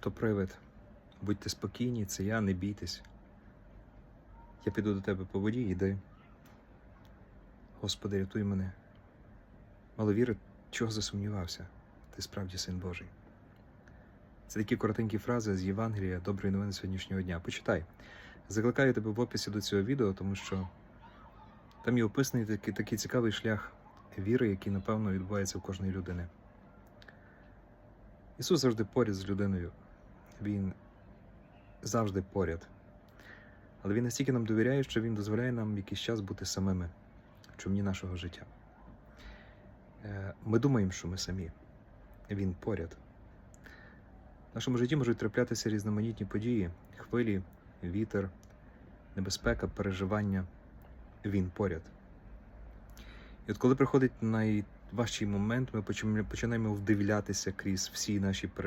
то привид. Будьте спокійні, це я, не бійтесь. Я піду до тебе по воді, йди. Господи, рятуй мене. Мало віри, чого засумнівався? Ти справді син Божий. Це такі коротенькі фрази з Євангелія доброї новини сьогоднішнього дня. Почитай. Закликаю тебе в описі до цього відео, тому що там є описаний такий, такий цікавий шлях віри, який, напевно, відбувається в кожної людини. Ісус завжди поряд з людиною. Він завжди поряд. Але Він настільки нам довіряє, що Він дозволяє нам якийсь час бути самими в човні нашого життя. Е, Ми думаємо, що ми самі. Він поряд. В нашому житті можуть траплятися різноманітні події, хвилі, вітер, небезпека, переживання. Він поряд. І от коли приходить найважчий момент, ми починаємо вдивлятися крізь всі наші